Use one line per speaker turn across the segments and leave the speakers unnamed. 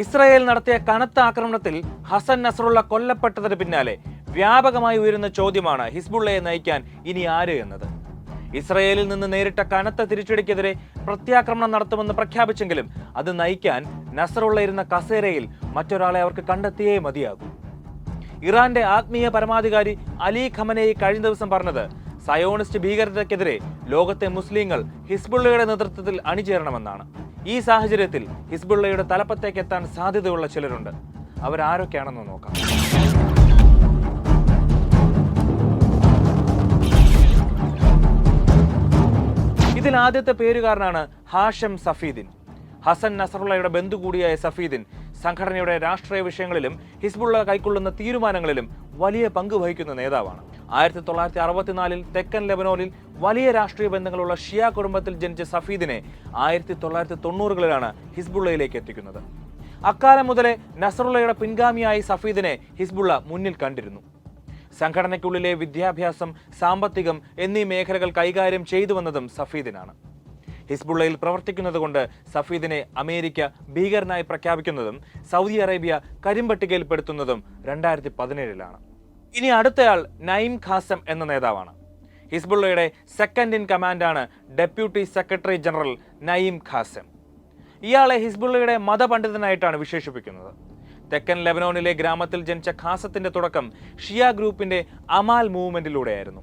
Israel നടത്തിയ കനത്ത ആക്രമണത്തിൽ ഹസൻ നസറുള്ള കൊല്ലപ്പെട്ടതിന് പിന്നാലെ വ്യാപകമായി ഉയരുന്ന ചോദ്യമാണ് ഹിസ്ബുള്ളയെ നയിക്കാൻ ഇനി ആര് എന്നത്? ഇസ്രായേലിൽ നിന്ന് നേരിട്ട കനത്ത തിരിച്ചടിക്കെതിരെ പ്രത്യാക്രമണം നടത്തുമെന്ന് പ്രഖ്യാപിച്ചെങ്കിലും അത് നയിക്കാൻ നസറുള്ള ഇരുന്ന കസേരയിൽ മറ്റൊരാളെ അവർക്ക് കണ്ടെത്തിയേ മതിയാകൂ. ഇറാന്റെ ആത്മീയ പരമാധികാരി അലി ഖമനയി കഴിഞ്ഞ ദിവസം പറഞ്ഞത് സയോണിസ്റ്റ് ഭീകരതയ്ക്കെതിരെ ലോകത്തെ മുസ്ലിങ്ങൾ ഹിസ്ബുള്ളയുടെ നേതൃത്വത്തിൽ അണിചേരണമെന്നാണ്. ഈ സാഹചര്യത്തിൽ ഹിസ്ബുള്ളയുടെ തലപ്പത്തേക്ക് എത്താൻ സാധ്യതയുള്ള ചിലരുണ്ട്. അവരാരൊക്കെയാണെന്ന് നോക്കാം. ഇതിൽ ആദ്യത്തെ പേരുകാരനാണ് ഹാഷം സഫീദിൻ. ഹസൻ നസറുള്ളയുടെ ബന്ധു കൂടിയായ സഫീദിൻ സംഘടനയുടെ രാഷ്ട്രീയ വിഷയങ്ങളിലും ഹിസ്ബുള്ള കൈക്കൊള്ളുന്ന തീരുമാനങ്ങളിലും വലിയ പങ്ക് വഹിക്കുന്ന നേതാവാണ്. ആയിരത്തി തൊള്ളായിരത്തി അറുപത്തിനാലിൽ തെക്കൻ ലെബനോനിൽ വലിയ രാഷ്ട്രീയ ബന്ധങ്ങളുള്ള ഷിയ കുടുംബത്തിൽ ജനിച്ച സഫീദിനെ ആയിരത്തി തൊള്ളായിരത്തി തൊണ്ണൂറുകളിലാണ് ഹിസ്ബുള്ളയിലേക്ക് എത്തിക്കുന്നത്. അക്കാലം മുതലേ നസറുള്ളയുടെ പിൻഗാമിയായി സഫീദിനെ ഹിസ്ബുള്ള മുന്നിൽ കണ്ടിരുന്നു. സംഘടനയ്ക്കുള്ളിലെ വിദ്യാഭ്യാസം സാമ്പത്തികം എന്നീ മേഖലകൾ കൈകാര്യം ചെയ്തു വന്നതും സഫീദിനാണ്. ഹിസ്ബുള്ളയിൽ പ്രവർത്തിക്കുന്നതുകൊണ്ട് സഫീദിനെ അമേരിക്ക ഭീകരനായി പ്രഖ്യാപിക്കുന്നതും സൗദി അറേബ്യ കരിമ്പട്ടികയിൽപ്പെടുത്തുന്നതും രണ്ടായിരത്തി പതിനേഴിലാണ് ഇനി അടുത്തയാൾ നൈം ഖാസം എന്ന നേതാവാണ്. ഹിസ്ബുള്ളയുടെ second in കമാൻഡാണ് deputy secretary general Naim Qassem ഇയാളെ ഹിസ്ബുള്ളയുടെ മതപണ്ഡിതനായിട്ടാണ് വിശേഷിപ്പിക്കുന്നത്. തെക്കൻ ലെബനോണിലെ ഗ്രാമത്തിൽ ജനിച്ച ഖാസത്തിന്റെ തുടക്കം ഷിയ ഗ്രൂപ്പിന്റെ അമാൽ മൂവ്മെന്റിലൂടെയായിരുന്നു.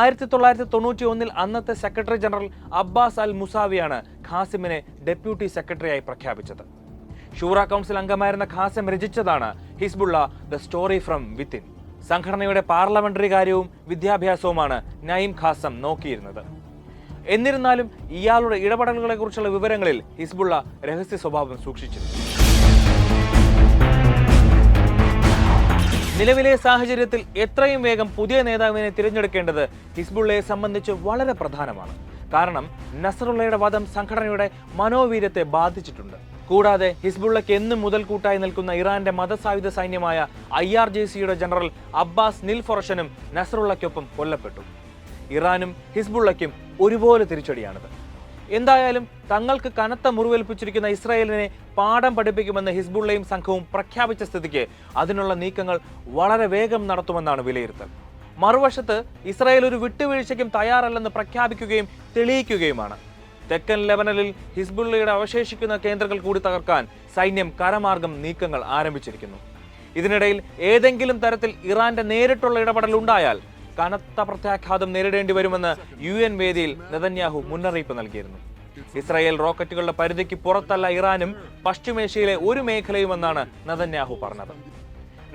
ആയിരത്തി തൊള്ളായിരത്തി തൊണ്ണൂറ്റി ഒന്നിൽ അന്നത്തെ സെക്രട്ടറി ജനറൽ അബ്ബാസ് അൽ മുസാവിയാണ് ഖാസിമിനെ ഡെപ്യൂട്ടി സെക്രട്ടറിയായി പ്രഖ്യാപിച്ചത്. ഷൂറ കൗൺസിൽ അംഗമായിരുന്ന Qassem രചിച്ചതാണ് Hezbollah the story from within. സംഘടനയുടെ പാർലമെന്ററി കാര്യവും വിദ്യാഭ്യാസവുമാണ് നയിം ഖാസം നോക്കിയിരുന്നത്. എന്നിരുന്നാലും ഇയാളുടെ ഇടപെടലുകളെ കുറിച്ചുള്ള വിവരങ്ങളിൽ ഹിസ്ബുള്ള രഹസ്യ സ്വഭാവം സൂക്ഷിച്ചിരുന്നു. നിലവിലെ സാഹചര്യത്തിൽ എത്രയും വേഗം പുതിയ നേതാവിനെ തിരഞ്ഞെടുക്കേണ്ടത് ഹിസ്ബുള്ളയെ സംബന്ധിച്ച് വളരെ പ്രധാനമാണ്. കാരണം നസറുള്ളയുടെ വധം സംഘടനയുടെ മനോവീര്യത്തെ ബാധിച്ചിട്ടുണ്ട്. കൂടാതെ ഹിസ്ബുള്ളയ്ക്ക് എന്നും മുതൽക്കൂട്ടായി നിൽക്കുന്ന ഇറാന്റെ മതസായുധ സൈന്യമായ ഐ ആർ ജെ സിയുടെ ജനറൽ അബ്ബാസ് നിൽ ഫൊറഷനും നസറുള്ളയ്ക്കൊപ്പം കൊല്ലപ്പെട്ടു. ഇറാനും ഹിസ്ബുള്ളയ്ക്കും ഒരുപോലെ തിരിച്ചടിയാണിത്. എന്തായാലും തങ്ങൾക്ക് കനത്ത മുറിവേൽപ്പിച്ചിരിക്കുന്ന ഇസ്രായേലിനെ പാഠം പഠിപ്പിക്കുമെന്ന് ഹിസ്ബുള്ളയും സംഘവും പ്രഖ്യാപിച്ച സ്ഥിതിക്ക് അതിനുള്ള നീക്കങ്ങൾ വളരെ വേഗം നടത്തുമെന്നാണ് വിലയിരുത്തൽ. മറുവശത്ത് ഇസ്രായേൽ ഒരു വിട്ടുവീഴ്ചയ്ക്കും തയ്യാറല്ലെന്ന് പ്രഖ്യാപിക്കുകയും തെളിയിക്കുകയുമാണ്. തെക്കൻ ലെബനനിൽ ഹിസ്ബുള്ളയുടെ അവശേഷിക്കുന്ന കേന്ദ്രങ്ങൾ കൂടി തകർക്കാൻ സൈന്യം കരമാർഗം നീക്കങ്ങൾ ആരംഭിച്ചിരിക്കുന്നു. ഇതിനിടയിൽ ഏതെങ്കിലും തരത്തിൽ ഇറാന്റെ നേരിട്ടുള്ള ഇടപെടൽ ഉണ്ടായാൽ കനത്ത പ്രത്യാഘാതം നേരിടേണ്ടി വരുമെന്ന് യു എൻ വേദിയിൽ നെതന്യാഹു മുന്നറിയിപ്പ് നൽകിയിരുന്നു. ഇസ്രായേൽ റോക്കറ്റുകളുടെ പരിധിക്ക് പുറത്തല്ല ഇറാനും പശ്ചിമേഷ്യയിലെ ഒരു മേഖലയുമെന്നാണ് നെതന്യാഹു പറഞ്ഞത്.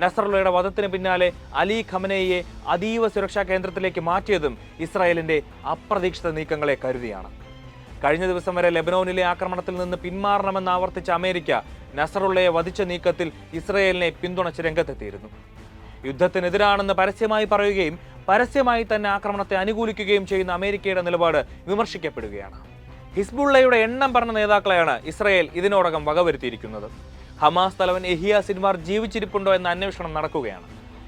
നസറുള്ളയുടെ വധത്തിന് പിന്നാലെ അലി ഖമനയെ അതീവ സുരക്ഷാ കേന്ദ്രത്തിലേക്ക് മാറ്റിയതും ഇസ്രായേലിന്റെ അപ്രതീക്ഷിത നീക്കങ്ങളെ കരുതിയാണ്. കഴിഞ്ഞ ദിവസം വരെ ലെബനോനിലെ ആക്രമണത്തിൽ നിന്ന് പിന്മാറണമെന്ന് ആവർത്തിച്ച അമേരിക്ക നസറുള്ളയെ വധിച്ച നീക്കത്തിൽ ഇസ്രയേലിനെ പിന്തുണച്ച് രംഗത്തെത്തിയിരുന്നു. യുദ്ധത്തിനെതിരാണെന്ന് പരസ്യമായി പറയുകയും പരസ്യമായി തന്നെ ആക്രമണത്തെ അനുകൂലിക്കുകയും ചെയ്യുന്ന അമേരിക്കയുടെ നിലപാട് വിമർശിക്കപ്പെടുകയാണ്. ഹിസ്ബുള്ളയുടെ എണ്ണം പറഞ്ഞ നേതാക്കളെയാണ് ഇസ്രയേൽ ഇതിനോടകം വകവരുത്തിയിരിക്കുന്നത്. ഹമാസ് തലവൻ എഹിയ സിൻവാർ ജീവിച്ചിരിപ്പുണ്ടോ എന്ന അന്വേഷണം നടക്കുകയാണ്.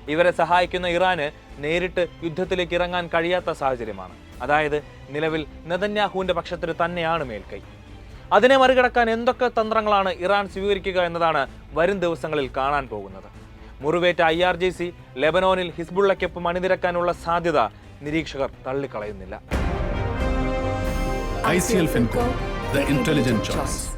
ഇവരെ സഹായിക്കുന്ന ഇറാന് നേരിട്ട് യുദ്ധത്തിലേക്ക് ഇറങ്ങാൻ കഴിയാത്ത സാഹചര്യമാണ്. അതായത് നിലവിൽ നെതന്യാഹുവിന്റെ പക്ഷത്തിന് തന്നെയാണ് മേൽക്കൈ. അതിനെ മറികടക്കാൻ എന്തൊക്കെ തന്ത്രങ്ങളാണ് ഇറാൻ സ്വീകരിക്കുക എന്നതാണ് വരും ദിവസങ്ങളിൽ കാണാൻ പോകുന്നത്. മുറിവേറ്റ ഐ ആർ ജെ സി ലെബനോനിൽ ഹിസ്ബുള്ളയ്ക്കൊപ്പം അണിനിരക്കാനുള്ള സാധ്യത നിരീക്ഷകർ തള്ളിക്കളയുന്നില്ല.
I C L Fincorp the intelligent choice.